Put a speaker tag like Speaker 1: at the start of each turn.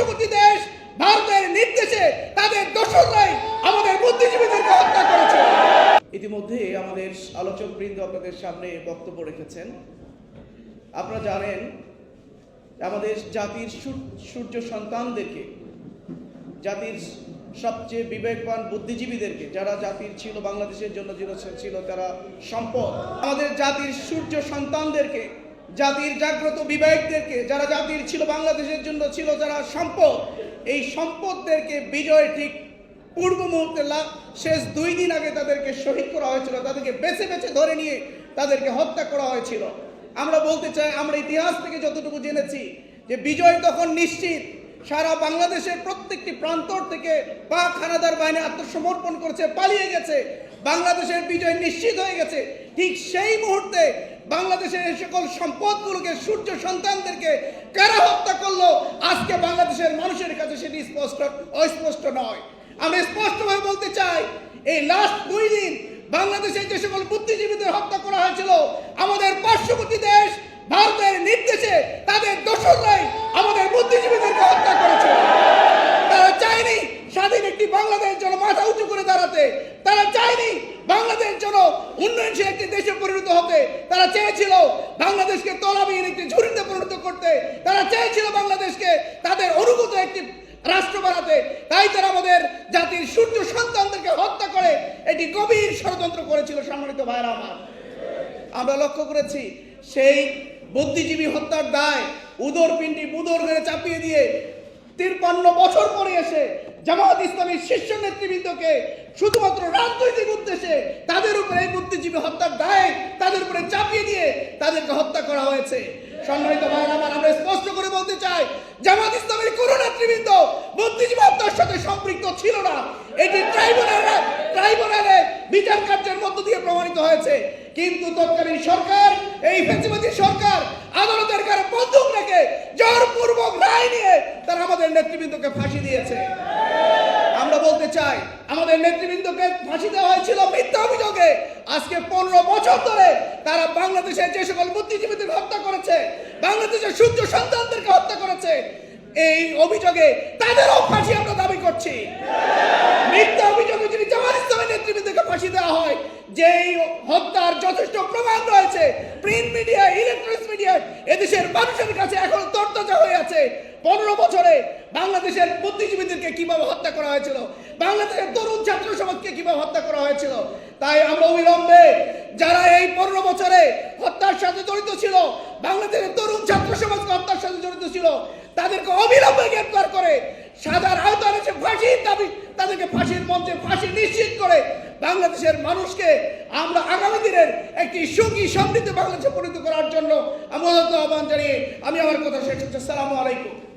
Speaker 1: পার্শ্ববর্তী দেশ ভারতের নির্দেশে তাদের দোসররাই আমাদের বুদ্ধিজীবীদেরকে হত্যা করেছে। ইতিমধ্যে আমাদের আলোচক বৃন্দ আপনাদের সামনে বক্তব্য রেখেছেন। আপনারা জানেন, আমাদের জাতির সূর্য সন্তানদেরকে, জাতির সবচেয়ে বিবেকবান বুদ্ধিজীবীদেরকে, যারা জাতির ছিল, বাংলাদেশের জন্য ছিল ছিল, তারা সম্পদ, আমাদের জাতির সূর্য সন্তানদেরকে জাতির জাগ্রত বিবেকদেরকে, যারা জাতির ছিল, বাংলাদেশের জন্য ছিল, যারা সম্পদ, এই সম্পদদেরকে বিজয় ঠিক পূর্ব মুহূর্তে শেষ দুই দিন আগে তাদেরকে শহীদ করা হয়েছিল, তাদেরকে বেছে বেছে ধরে নিয়ে তাদেরকে হত্যা করা হয়েছিল। আমরা বলতে চাই, আমরা ইতিহাস থেকে যতটুকু জেনেছি, যে বিজয় তখন নিশ্চিত সারা বাংলাদেশের প্রত্যেকটি প্রান্তর থেকে পাক হানাদার বাহিনী আত্মসমর্পণ করেছে, পালিয়ে গেছে। বাংলাদেশের বিজয় নিশ্চিত হয়ে গেছে। ঠিক সেই মুহূর্তে বাংলাদেশের এই সকল সম্পদগুলোকে, সূর্য সন্তানদেরকে কারা হত্যা করল? আজকে বাংলাদেশের মানুষের কাছে সেটি স্পষ্ট, অস্পষ্ট নয়। আমি স্পষ্টভাবে বলতে চাই, এই লাস্ট দুই দিন বাংলাদেশের যে সকল বুদ্ধিজীবীদের হত্যা করা হয়েছিল, আমাদের পার্শ্ববর্তী দেশ ভারতের নির্দেশে তাদের দোসররাই আমাদের বুদ্ধিজীবীদেরকে হত্যা করেছে তারা চায়নি স্বাধীন একটি বাংলাদেশ যেন মাথা উঁচু করে দাঁড়াতে তারা চায়নি বাংলাদেশ যেন উন্নয়নশীল একটি দেশে পরিণত হতে। তারা চেয়েছিল বাংলাদেশকে তলাবিহীন একটি ঝুড়িতে পরিণত করতে। তারা চেয়েছিল বাংলাদেশকে তাদের অনুগত একটি রাষ্ট্র বানাতে। তাই তারা আমাদের জাতির সূর্য সন্তানদেরকে হত্যা করে এটি গভীর ষড়যন্ত্র করেছিল, সম্মানিত ভাইরা আমার। আমরা লক্ষ্য করেছি, সেই বুদ্ধিজীবী হত্যার দায় উদর পিণ্ডি বুদর করে চাপিয়ে দিয়ে তিরপান্ন বছর পরে এসে জামাত ইসলামীর শীর্ষ নেতৃবৃন্দকে শুধুমাত্র রাজনৈতিক উদ্দেশ্যে তাদের উপরে এই বুদ্ধিজীবী হত্যার দায় তাদের উপরে চাপিয়ে দিয়ে তাদেরকে হত্যা করা হয়েছে। সম্মানিত আমার স্পষ্ট করে বলতে চাই, জামাত ইসলামের নেতৃবৃন্দ বুদ্ধিজীবী হত্যার সাথে সম্পৃক্ত ছিল না। এটি ট্রাইব্যুনালে বিচার কার্যের মধ্য দিয়ে প্রমাণিত হয়েছে। কিন্তু তৎকালীন সরকার, এই ফেসিবাদী সরকার আদালতের কারে বন্দুক রেখে জোরপূর্বক রায় নিয়ে তারা আমাদের নেতৃবৃন্দকে ফাঁসি দিয়েছে। আমরা বলতে চাই, আমাদের নেতৃবৃন্দকে ফাঁসি দেওয়া হয়েছিল মিথ্যা অভিযোগে। আজকে পনেরো বছর ধরে তারা বাংলাদেশের যে সকল বুদ্ধিজীবীদের হত্যা করেছে, বাংলাদেশের সূর্য সন্তানদেরকে হত্যা করেছে, এই অভিযোগে তাদেরও ফাঁসি আমরা দাবি করছি। মিথ্যা অভিযোগে যদি জামাত ইসলামের নেতৃবৃন্দকে ফাঁসি দেওয়া হয়, যেই হত্যার যথেষ্ট প্রমাণ রয়েছে, প্রিন্ট মিডিয়া, ইলেকট্রনিক্স মিডিয়া, এদেশের মানুষের কাছে এখন তর্তজা হয়ে আছে। পনেরো বছরে বাংলাদেশের বুদ্ধিজীবীদেরকে কীভাবে হত্যা করা হয়েছিল? বাংলাদেশের তরুণ ছাত্র সমাজকে কীভাবে হত্যা করা হয়েছিল? তাই আমরা অবিলম্বে যারা এই পনেরো বছরে হত্যার সাথে জড়িত ছিল, বাংলাদেশের তরুণ ছাত্র সমাজকে হত্যার সাথে জড়িত ছিল, তাদেরকে অবিলম্বে গ্রেপ্তার করে সাজার আওতায় এসে ফাঁসির দাবি, তাদেরকে ফাঁসির মঞ্চে ফাঁসি নিশ্চিত করে বাংলাদেশের মানুষকে আমরা আগামী দিনের একটি সুখী, সমৃদ্ধ বাংলাদেশে পরিণত করার জন্য আমি আহ্বান জানিয়ে আমি আমার কথা শেষ করছি। আসসালামু আলাইকুম।